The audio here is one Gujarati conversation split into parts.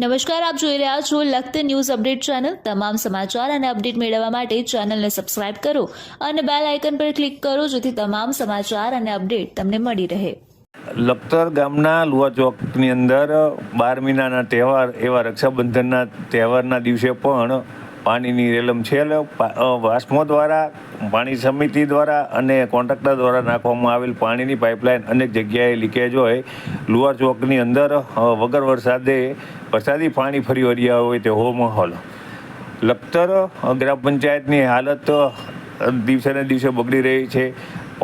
નમસ્કાર, આપ જોઈ રહ્યા છો લખત ન્યૂઝ અપડેટ ચેનલ. તમામ સમાચાર અને અપડેટ મેળવવા માટે ચેનલને સબસ્ક્રાઇબ કરો અને બેલ આઇકન પર ક્લિક કરો જેથી તમામ સમાચાર અને અપડેટ તમને મળી રહે. લખતર ગામના લુવા ચોકની અંદર બાર મહિનાના તહેવાર એવા રક્ષાબંધનના તહેવારના દિવસે પણ પાણીની રેલમ છેલ પા- વાસ્મો દ્વારા, પાણી સમિતિ દ્વારા અને કોન્ટ્રાક્ટર દ્વારા નાખવામાં આવેલ પાણીની પાઇપલાઇન અનેક જગ્યાએ લીકેજ હોય લુવાર ચોકની અંદર વગર વરસાદે વરસાદી પાણી ફરી વળ્યા હોય તે હોમહોલ લખતર ગ્રામ પંચાયતની હાલત દિવસે ને દિવસે બગડી રહી છે.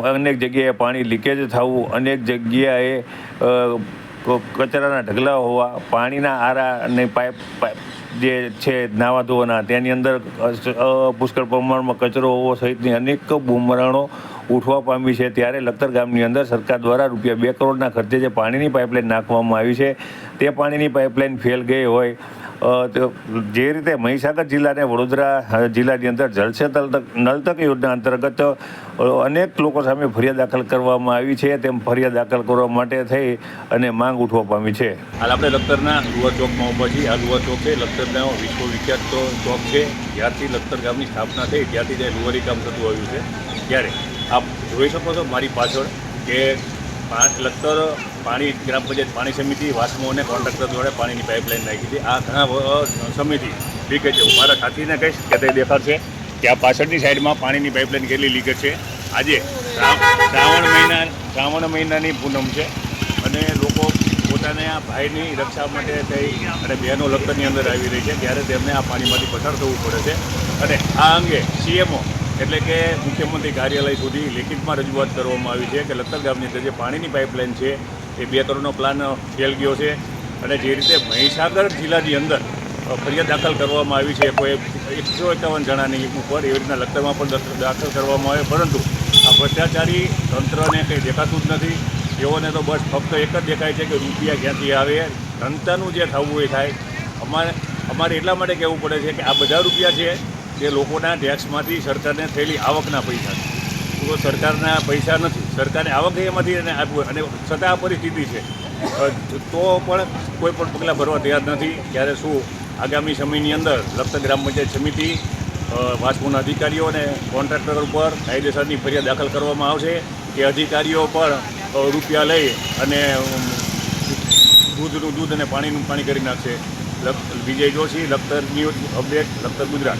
અનેક જગ્યાએ પાણી લીકેજ થવું, અનેક જગ્યાએ કચરાના ઢગલા હોવા, પાણીના આરા અને પાઇપ પાઇપ જે છે નાવા ધોવાના તેની અંદર પુષ્કળ પ્રમાણમાં કચરો હોવો સહિતની અનેક બુમરાણો ઉઠવા પામી છે. ત્યારે લખતર ગામની અંદર સરકાર દ્વારા રૂપિયા બે કરોડના ખર્ચે જે પાણીની પાઇપલાઇન નાખવામાં આવી છે, તે પાણીની પાઇપલાઇન ફેલ ગઈ હોય. જે રીતે મહીસાગર જિલ્લાને વડોદરા જિલ્લાની અંદર જલસે તલ તક નળ યોજના અંતર્ગત અનેક લોકો સામે ફરિયાદ દાખલ કરવામાં આવી છે. તેમ ફરિયાદ દાખલ કરવા માટે થઈ અને માંગ ઉઠવા પામી છે. હાલ આપણે લખતરના લુવા ચોકમાં ઊભા છીએ. આ લુવા ચોક છે. લખતરનો વિશ્વવિખ્યાત ચોક છે. જ્યારથી લખતર ગામની સ્થાપના થઈ, ત્યારથી જે લુવારી કામ થતું આવ્યું છે. ત્યારે આપ જોઈ શકો છો મારી પાછળ કે પાંચ લખતર પાણી, ગ્રામ પંચાયત પાણી સમિતિ, વાસ્મો અને કોન્ટ્રાક્ટર જોડે પાણીની પાઇપલાઇન નાખી છે. આ ઘણા સમિતિ લીકેજ છે. હું મારા સાથીને કહીશ કે તે દેખાડશે કે આ પાછળની સાઈડમાં પાણીની પાઇપલાઇન કેટલી લીકેજ છે. આજે શ્રાવણ મહિના, શ્રાવણ મહિનાની પૂનમ છે અને લોકો પોતાને આ ભાઈની રક્ષા માટે થઈ અને બહેનો લગ્નની અંદર આવી રહી છે. ત્યારે તેમને આ પાણીમાંથી પસાર થવું પડે છે. અને આ અંગે સીએમઓ એટલે કે મુખ્યમંત્રી કાર્યાલય સુધી લેખિતમાં રજૂઆત કરવામાં આવી છે કે લખતર ગામની અંદર જે પાણીની પાઇપલાઇન છે એ બે કરોડનો પ્લાન ફેલ ગયો છે. અને જે રીતે મહીસાગર જિલ્લાની અંદર ફરિયાદ દાખલ કરવામાં આવી છે, કોઈ એકસો એકાવન જણાની ઉપર એવી રીતના લખતરમાં પણ દખ- દાખલ કરવામાં આવે, પરંતુ આ ભ્રષ્ટાચારી તંત્રને કંઈ દેખાતું જ નથી. તેઓને તો બસ ફક્ત એક જ દેખાય છે કે રૂપિયા ક્યાંથી આવે જનતાનું જે થવું એ થાય. અમારે અમારે એટલા માટે કહેવું પડે છે કે આ બધા રૂપિયા છે તે લોકોના ટેક્સમાંથી સરકારને થયેલી આવકના પૈસા છે. તો સરકારના પૈસા નથી સરકારે આવક એમાંથી એને આપ્યું અને છતાં આ પરિસ્થિતિ છે. તો પણ કોઈ પણ પગલાં ભરવા તૈયાર નથી. ત્યારે શું આગામી સમયની અંદર લખત ગ્રામ પંચાયત સમિતિ અ, વાસ્મોના અધિકારીઓ અને કોન્ટ્રાક્ટર ઉપર કાયદેસરની ફરિયાદ દાખલ કરવામાં આવશે કે અધિકારીઓ પણ રૂપિયા લઈ અને દૂધનું દૂધ અને પાણીનું પાણી કરી નાખશે. Vijay Joshi Lakhtar news update Lakhtar Gujarat.